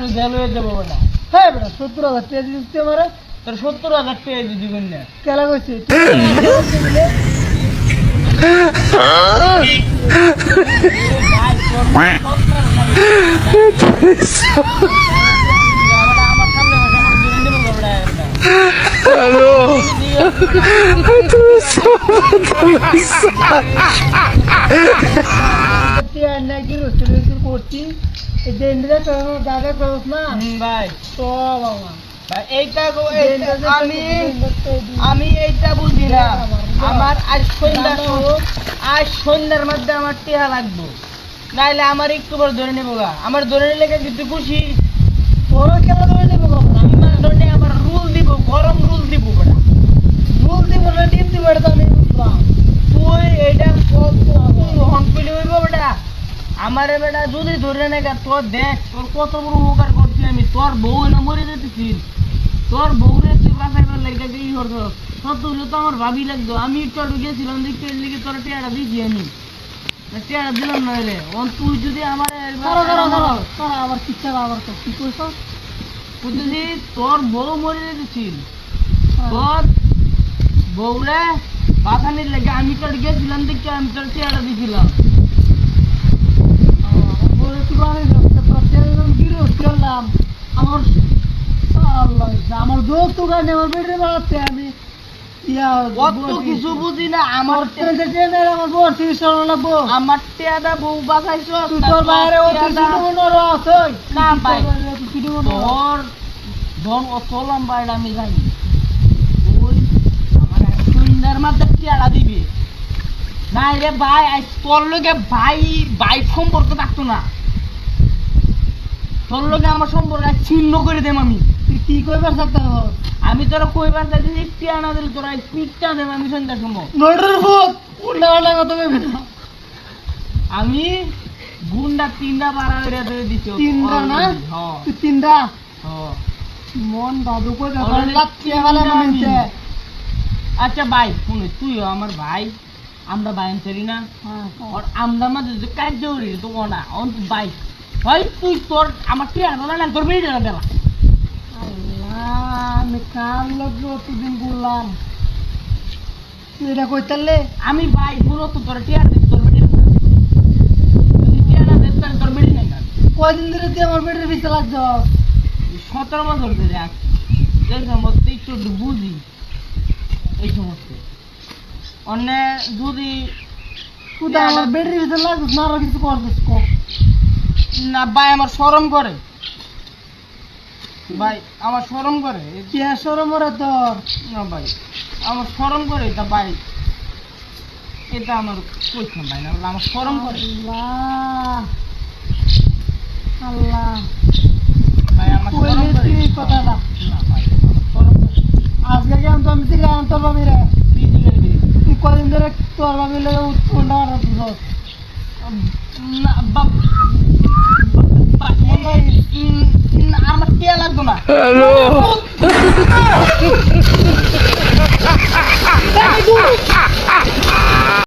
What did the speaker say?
আমি গেল হয়ে যাব ওটা হ্যাঁ বেটা সত্তর হাজার টাকা দিতে আমার। তোর সত্তর হাজার টাকা দিয়ে দিবেন না কেলা কইছে? রসুল করছি দাদা করছ না? ভাই। তো বাবা। এইটা আমি আমি এইটা বুঝি না আমার আজ সন্ধ্যা আজ সন্ধ্যার মধ্যে আমার টিহা লাগবো। নাইলে আমার একটু পর ধরে নেব গা। আমার ধরে নিলে কিন্তু খুশি। ওরা খেলা ধরে নেব আমি মানে ধরে আমার রুল দিব গরম রুল দিব রুল দিব না ডিম দিব এটা তো আমি বুঝলাম তুই এইটা হন পেলে হইব বেটা আমারে বেটা যদি ধরে নে গা, তোর দেখ তোর কত বড় উপকার করছি আমি তোর বউ না মরে যেতেছি। তোর বউরে তুই বাঁচাইবার লাগে যে ই করতো তোর তো তো আমার ভাবি লাগতো আমি একটু আগে গেছিলাম দেখতে লিগে তোর টেয়াটা দিয়েছি আমি। টেয়াটা দিলাম না রে অন তুই যদি আমার আবার কিচ্ছা আবার তো। কি কইছো? বুঝলি তোর বউ মরে যেতেছিল তোর বউরে বাঁচানির লাগে আমি তোর গেছিলাম দেখতে আমি তোর টেয়াটা দিয়েছিলাম বলে তুই বানাই যাচ্ছে প্রত্যেকজন বিরোধ করলাম আমার আমার দোস্ত কারণে আমার বেড়ে বাড়াচ্ছে আমি কিছু বুঝি না আমার আমার বউ চিকিৎসা লাগবো। আমার টেয়াটা বউ বাঁচাইছো তোর বাইরে ও তুই মনোর আছে না ভাই। তোর ধন অত লম্বা আমি জানি ওই আমার সুন্দর মাত্র টেয়াটা দিবি। নাই রে ভাই আজ তোর লগে ভাই ভাই সম্পর্ক থাকতো না। তোর লগে আমার সম্পর্ক ছিন্ন করে দেম আমি। কি কইবার আমি তোরা কইবার চাইছি টিয়া না দিলে তোরা পিকটা দেব আমি নোটের ভূত উল্টা পাল্টা কথা কইবি না। আমি গুন্ডা তিনটা পাড়া করে দিয়ে দিছি তিনটা না? হ্যাঁ তুই তিনটা? হ্যাঁ মন দাদু কই ফেলা তিনটা আচ্ছা ভাই শুনে তুইও আমার ভাই আমরা ভাই আনছি না? হ্যাঁ আর আমরা মাঝে যে কার্য করি তো না ভাই ভাই তুই তোর আমার আনো না তোর বেরিয়ে যাবে দেলা আমি কার লোক অতদিন বললাম? এটা কইতালে? আমি ভাই পুরো তো তোর টিয়ার দিস তোর যাবে যদি টিয়ার না দিস তাহলে তোর বেরিয়ে নাই কয়দিন ধরে তুই আমার পেটের পিছে লাগছ সতেরো বছর ধরে আছি। এই সমস্ত একটু বুঝি। এই সমস্ত। অন্য যদি তুই আমার পেটের পিছে লাগছ না আরও কিছু করছিস কো? না ভাই আমার শরম করে। ভাই আমার শরম করে। কি আর সরম ওরে তোর? না ভাই আমার শরম করে এটা ভাই। এটা আমার কইতাম ভাই না আমার শরম করে। আল্লাহ। আল্লাহ ভাই আমার শরম করে। কথাটা। শরম করে। আজকে কেমন তো আমি আন তোর বাবি তুই কদিন ধরে তোর বাবি লেগে উৎপন্ন না বাপ বা- এই, উম, না, আমার টিয়া লাগতো না হ্যালো